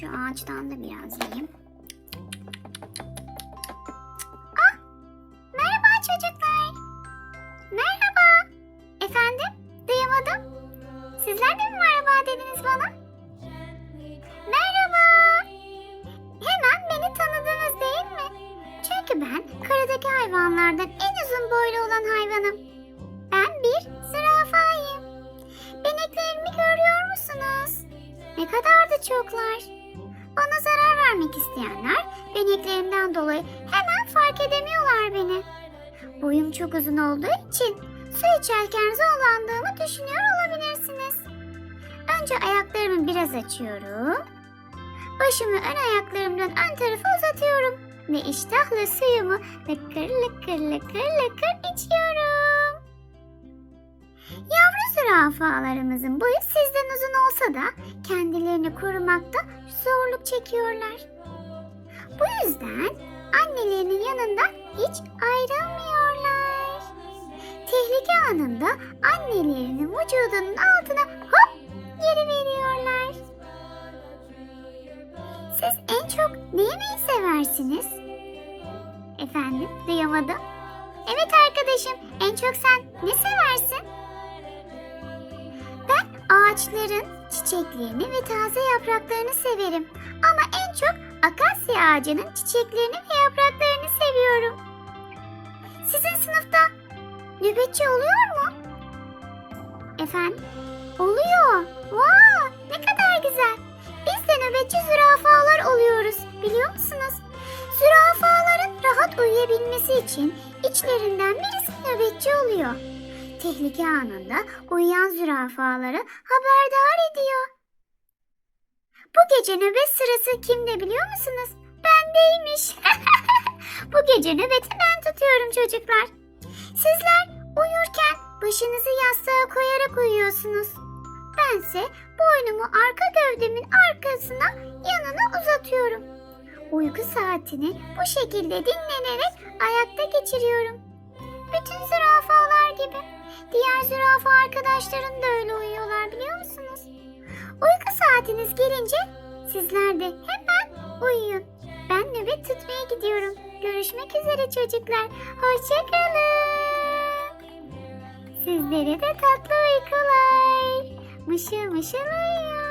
Şu ağaçtan da biraz yiyeyim. Ah! Merhaba çocuklar. Merhaba. Efendim? Duyamadım. Sizler de mi merhaba dediniz bana? Merhaba. Hemen beni tanıdınız değil mi? Çünkü ben karadaki hayvanlardan en uzun boylu olan hayvanım. Ben bir zürafayım. Beneklerimi görüyor musunuz? Ne kadar da çoklar. Bana zarar vermek isteyenler beneklerimden dolayı hemen fark edemiyorlar beni. Boyum çok uzun olduğu için su içerken zorlandığımı düşünüyor olabilirsiniz. Önce ayaklarımı biraz açıyorum. Başımı ön ayaklarımdan ön tarafa uzatıyorum. Ve iştahla suyumu lıkır lıkır lıkır lıkır içiyorum. Zürafalarımızın boyu sizden uzun olsa da kendilerini korumakta zorluk çekiyorlar. Bu yüzden annelerinin yanından hiç ayrılmıyorlar. Tehlike anında annelerinin vücudunun altına hop geri veriyorlar. Siz en çok ne yemeyi seversiniz? Efendim, duyamadım. Evet arkadaşım, en çok sen ne seversin? Ağaçların çiçeklerini ve taze yapraklarını severim. Ama en çok akasya ağacının çiçeklerini ve yapraklarını seviyorum. Sizin sınıfta nöbetçi oluyor mu? Efendim? Oluyor. Vaa, ne kadar güzel. Biz de nöbetçi zürafalar oluyoruz. Biliyor musunuz? Zürafaların rahat uyuyabilmesi için içlerinden birisi nöbetçi oluyor. Tehlike anında uyuyan zürafaları haberdar ediyor. Bu gece nöbet sırası kimde biliyor musunuz? Bendeymiş. Bu gece nöbeti ben tutuyorum çocuklar. Sizler uyurken başınızı yastığa koyarak uyuyorsunuz. Bense boynumu arka gövdemin arkasına yanına uzatıyorum. Uyku saatini bu şekilde dinlenerek ayakta geçiriyorum. Bütün zürafalar gibi. Diğer zürafa arkadaşlarım da öyle uyuyorlar biliyor musunuz? Uyku saatiniz gelince sizler de hemen uyuyun. Ben nöbet tutmaya gidiyorum. Görüşmek üzere çocuklar. Hoşçakalın. Sizlere de tatlı uykular. Mışıl mışıl uyuyun.